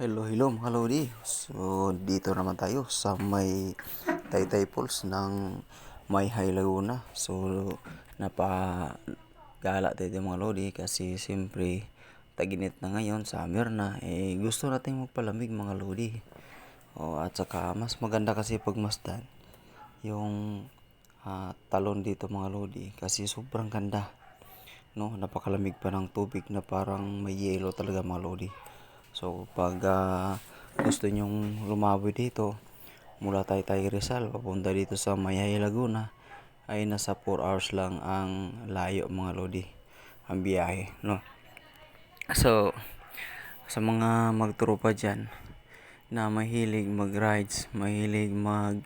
Hello, hello mga Lodi. So, dito naman tayo sa may Taytay Falls ng May High Laguna. So, napagala tayo mga Lodi kasi siyempre taginit na ngayon, summer na. Eh, gusto natin magpalamig mga Lodi. O, at saka mas maganda kasi pagmasdan yung ah, talon dito mga Lodi kasi sobrang ganda. No, napakalamig pa ng tubig na parang may yelo talaga mga Lodi. So, pag ah, gusto nyong lumaboy dito, mula Taytay Rizal, papunta dito sa Mayay Laguna, ay nasa 4 hours lang ang layo mga Lodi, ang biyahe, no? So, sa mga magtrupa dyan, na mahilig mag-rides, mahilig mag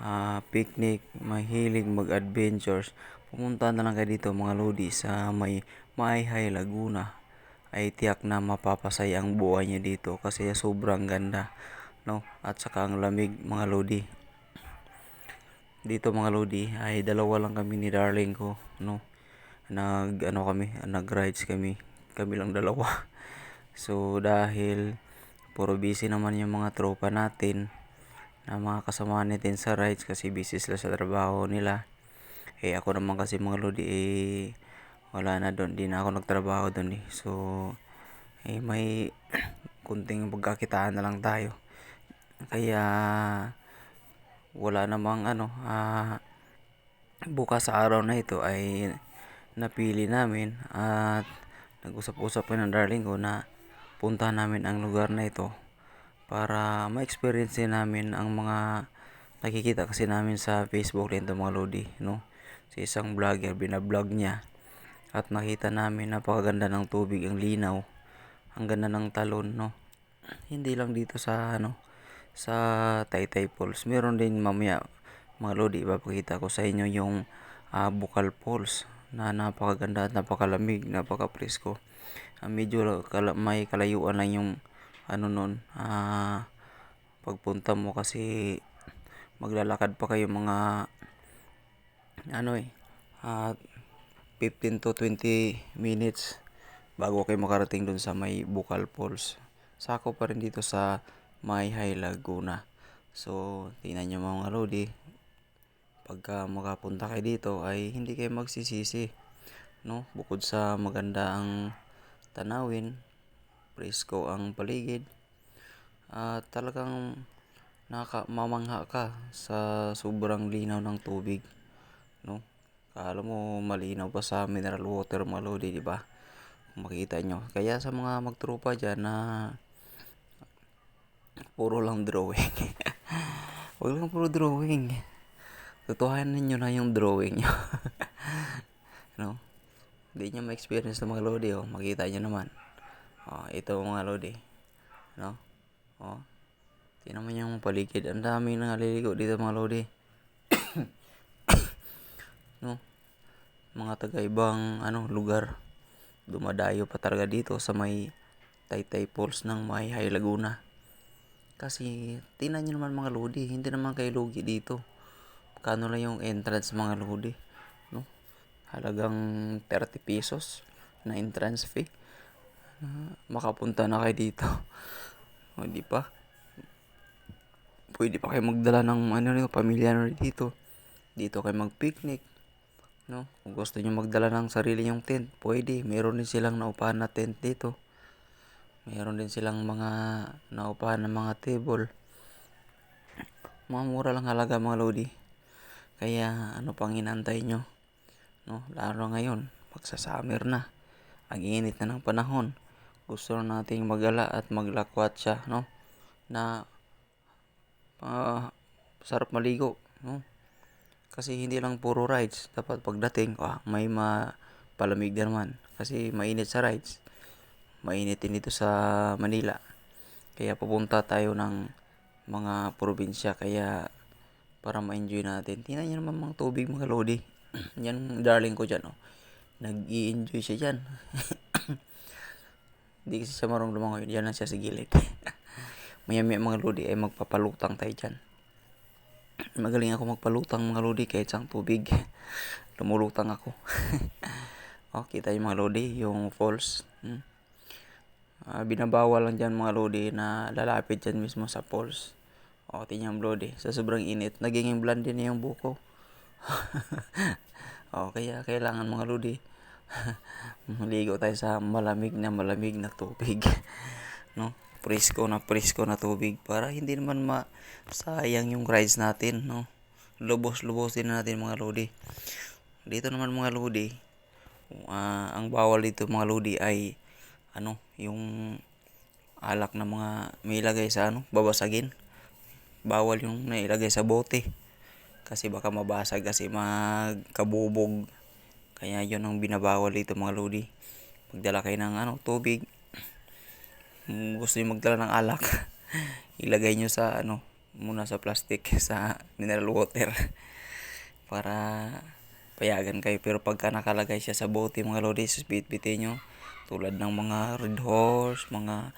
ah, picnic, mahilig mag-adventures, pumunta na lang kayo dito mga Lodi sa may Mayhay Laguna ay tiyak na mapapasaya ang buhay niya dito kasi sobrang ganda no? At saka ang lamig mga lodi. Dito mga lodi ay dalawa lang kami ni darling ko no? Nag ano kami nag rides kami. Kami lang dalawa. So dahil puro busy naman yung mga tropa natin na mga kasama natin sa rides kasi busy sila sa trabaho nila. Eh ako naman kasi mga lodi eh wala na doon. Di na ako nagtrabaho doon eh. So eh may kunting pagkakitaan na lang tayo. Kaya wala namang ano ah, bukas sa araw na ito ay napili namin at nag-usap-usap ko ng darling ko na punta namin ang lugar na ito para ma-experience namin ang mga nakikita kasi namin sa Facebook din ito mga Lodi no? Si isang vlogger binablog niya at nakita namin napakaganda ng tubig ang linaw ang ganda ng talon no? Hindi lang dito sa ano sa Taytay Falls. Meron din mamaya mga lodi ipapakita ko sa inyo yung ah, Bukal Falls na napakaganda at napakalamig napaka-presko. Ah, medyo kala, may kalayuan lang yung ano nun ah, pagpunta mo kasi maglalakad pa kayo mga ano eh ah, 15 to 20 minutes bago kayo makarating dun sa may Bukal Falls. Sako pa rin dito sa Mayhay Laguna. So, tingnan nyo mga lodi. Pagka makapunta kayo dito ay hindi kayo magsisisi. No? Bukod sa maganda ang tanawin, presko ang paligid, at talagang nakamamangha ka sa sobrang linaw ng tubig. No? Kala mo malinaw pa sa mineral water mga lodi, di ba? Makita nyo. Kaya sa mga magtrupa dyan na puro lang drawing. Huwag lang puro drawing. Totohanan nyo na yung drawing nyo. no? Hindi nyo ma-experience ng mga lodi, oh. Makita nyo naman. Oh, ito mga lodi. No? Oh. Tingnan mo yung paligid. Ang dami na naliligo dito mga lodi. no? Mga taga ibang ano, lugar. Dumadayo pa talaga dito sa may Taytay Falls ng may High Laguna. Kasi, tingnan nyo naman mga lodi. Hindi naman kayo lugi dito. Kano lang yung entrance mga lodi. No? Halagang 30 pesos na entrance fee. Ah, makapunta na kayo dito. O, di pa? Pwede pa kayo magdala ng ano nyo, pamilya nyo dito. Dito kayo mag-picnic. No? Kung gusto nyo magdala ng sarili nyong tent, pwede. Meron din silang naupahan na tent dito. Meron din silang mga naupahan na mga table. Mga mura lang halaga mga lodi. Kaya ano pang inantay nyo? No? Lalo ngayon, pagsasummer na. Ang init na ng panahon. Gusto na nating magala at maglakwat siya, no? Na ah, sarap maligo, no? Kasi hindi lang puro rides. Dapat pagdating, ah, may mapalamig din naman. Kasi mainit sa rides. Mainit din dito sa Manila. Kaya pupunta tayo ng mga probinsya. Kaya para ma-enjoy natin. Tingnan nyo naman mga tubig mga lodi. Yan darling ko dyan, oh. Nag-i-enjoy siya dyan. Hindi kasi siya marunong lumangoy. Diyan lang siya sa gilid. Maya-maya mga lodi ay magpapalutang tayo dyan. Magaling ako magpalutang mga lodi kahit sa tubig. Lumulutang ako. oh, kita yung mga lodi, yung falls. Hmm. ah, binabawal lang dyan mga lodi na lalapit dyan mismo sa poles. O, tingnan mo lodi, sa sobrang init, nagiging blondie na yung buko. o, kaya kailangan mga lodi, maligo tayo sa malamig na malamig na tubig. no? Presko na presko na tubig para hindi naman masayang yung rides natin, no? Lubos-lubosin na natin mga lodi. Dito naman mga lodi, ah, ang bawal dito mga lodi ay ano, yung alak na mga may ilagay sa ano, babasagin. Bawal yung nailagay sa bote. Kasi baka mabasag kasi magkabubog. Kaya yun ang binabawal dito mga lodi. Magdala kayo ng ano, tubig. Gusto niyo magdala ng alak, ilagay nyo sa ano, muna sa plastic, sa mineral water. Para payagan kayo. Pero pagka nakalagay siya sa bote mga lodi, bit-bitin nyo. Tulad ng mga Red Horse, mga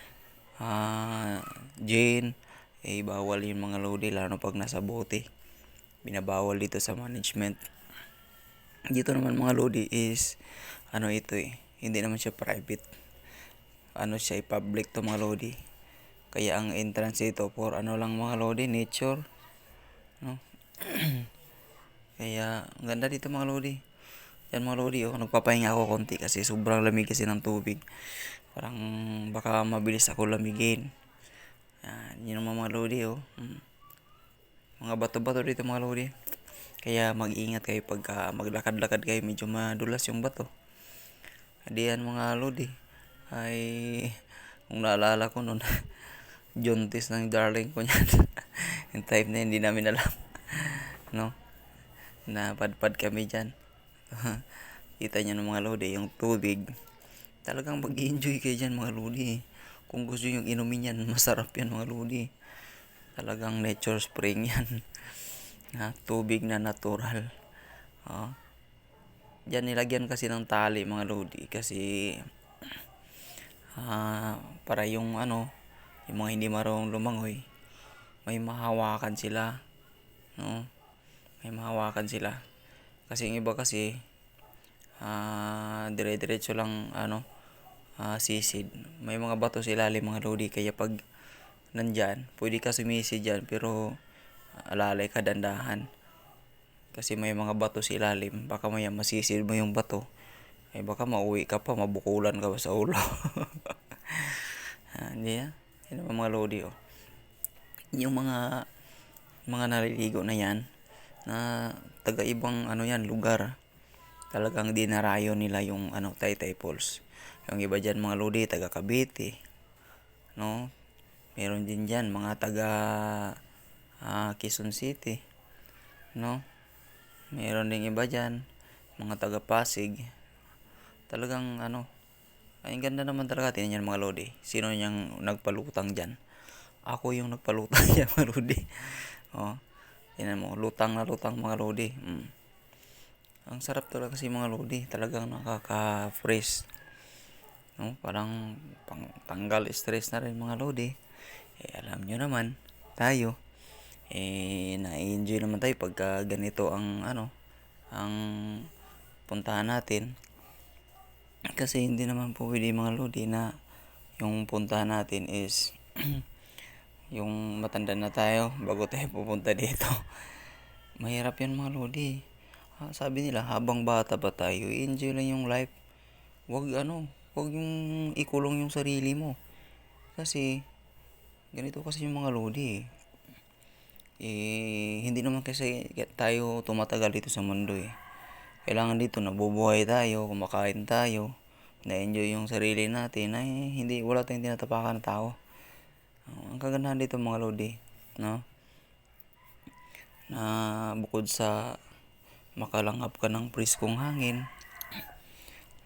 ah, gin, eh bawal yung mga lodi lalo pag nasa bote. Binabawal dito sa management. Dito naman mga lodi is ano ito eh, hindi naman siya private. Ano siya, eh, public to mga lodi. Kaya ang entrance dito for ano lang mga lodi, nature. No? Kaya ang ganda dito mga lodi. Yan mga lodi, oh, nagpapahinga ako konti kasi sobrang lamig kasi ng tubig. Parang baka mabilis ako lamigin. Yan, yun mga lodi, oh. Mm. Mga bato-bato dito mga lodi. Kaya mag-ingat kayo pagka maglakad-lakad kayo, medyo madulas yung bato. Hindi yan mga lodi. Ay, kung naalala ko noon, Juntis ng darling ko niyan. yung type na hindi namin alam. no? Napadpad kami dyan. Kita niyo ng mga lodi, yung tubig. Talagang mag-enjoy kayo dyan mga lodi. Kung gusto yung inumin yan, masarap yan mga lodi. Talagang nature spring yan. na tubig na natural. Oh. Diyan nilagyan kasi ng tali mga lodi kasi ah para yung ano, yung mga hindi marunong lumangoy, may mahawakan sila. No? May mahawakan sila. Kasi yung iba kasi ah dire-diretso lang ano ah, sisid. May mga bato sa ilalim mga lodi kaya pag nandyan, pwede ka sumisid dyan pero alalay ka dandahan. Kasi may mga bato sa ilalim, baka maya masisid mo yung bato. Eh baka mauwi ka pa, mabukulan ka pa sa ulo. ah, hindi ah. Yan naman mga lodi oh. Yung mga mga naliligo na yan, na taga ibang ano yan, lugar. Talagang dinarayo nila yung ano, Taytay Falls. Yung iba dyan mga lodi, taga Cavite. No? Meron din dyan mga taga ah, Quezon City. No? Meron din iba dyan, mga taga Pasig. Talagang ano, ay ganda naman talaga. Tingnan yan mga lodi. Sino niyang nagpalutang dyan? Ako yung nagpalutang dyan mga lodi. Oh, tingnan mo, lutang na lutang mga lodi. Mm. Ang sarap talaga kasi mga lodi. Talagang nakaka-fresh. No? Parang pang, tanggal stress na rin mga lodi. Eh, alam nyo naman, tayo, eh, na-enjoy naman tayo pagka ganito ang, ano, ang puntahan natin. Kasi hindi naman po pwede mga lodi na yung puntahan natin is yung matanda na tayo bago tayo pupunta dito. Mahirap yan mga lodi. Ah, sabi nila habang bata ba tayo, enjoy lang yung life. Wag ano, wag yung ikulong yung sarili mo. Kasi ganito kasi yung mga lodi. Eh hindi naman kasi tayo tumatagal dito sa mundo eh. Kailangan dito nabubuhay tayo, kumakain tayo, na-enjoy yung sarili natin ay hindi wala tayong tinatapakan na tao. Uh, ang kagandahan dito mga lodi, no? Na bukod sa makalanghap ka ng priskong hangin,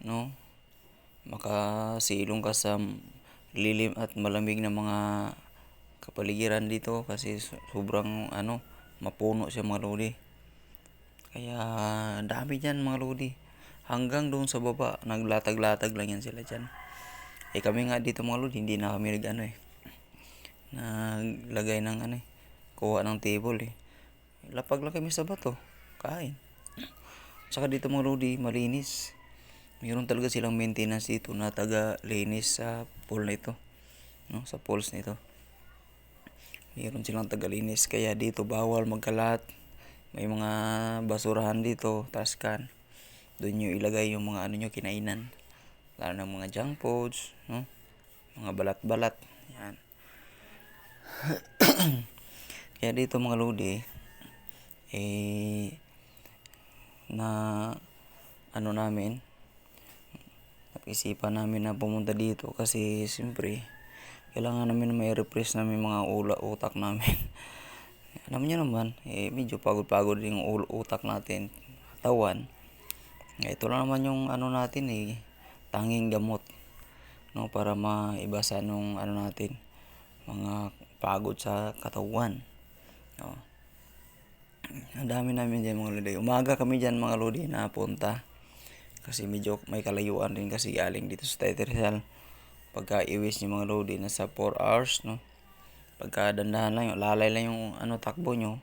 no? Makasilong ka sa lilim at malamig na mga kapaligiran dito kasi sobrang ano, mapuno siya mga lodi. Kaya dami dyan mga lodi. Hanggang doon sa baba, naglatag-latag lang yan sila dyan. Eh kami nga dito mga lodi, hindi na kami nag ano eh. Naglagay ng ano eh. Kuha ng table eh. Lapag lang kami sa bato. Kain. Saka dito mga lodi, malinis. Meron talaga silang maintenance dito na taga-linis sa pool na ito. No, sa pools nito. Meron silang taga-linis kaya dito bawal magkalat. May mga basurahan dito, taskan. Doon nyo ilagay yung mga ano nyo kinainan. Lalo ng mga junk foods, no? Mga balat-balat. Yan. kaya dito mga lodi, eh, na ano namin, napisipan namin na pumunta dito kasi siyempre kailangan namin na may refresh namin mga ula utak namin. Alam niyo naman, eh, medyo pagod-pagod yung utak natin, katawan. Eh, Ito lang naman yung ano natin eh, tanging gamot. No, para maibasa nung ano natin, mga pagod sa katawan. No. Ang dami namin dyan mga lodi. Umaga kami dyan mga lodi na punta. Kasi medyo may kalayuan rin kasi galing dito sa Taytay Rizal. Pagka iwis niyo mga lodi, nasa 4 hours, no? Pagka dandahan lang yung, lalay lang yung ano takbo nyo.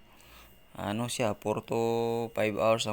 Ano siya, 4 to 5 hours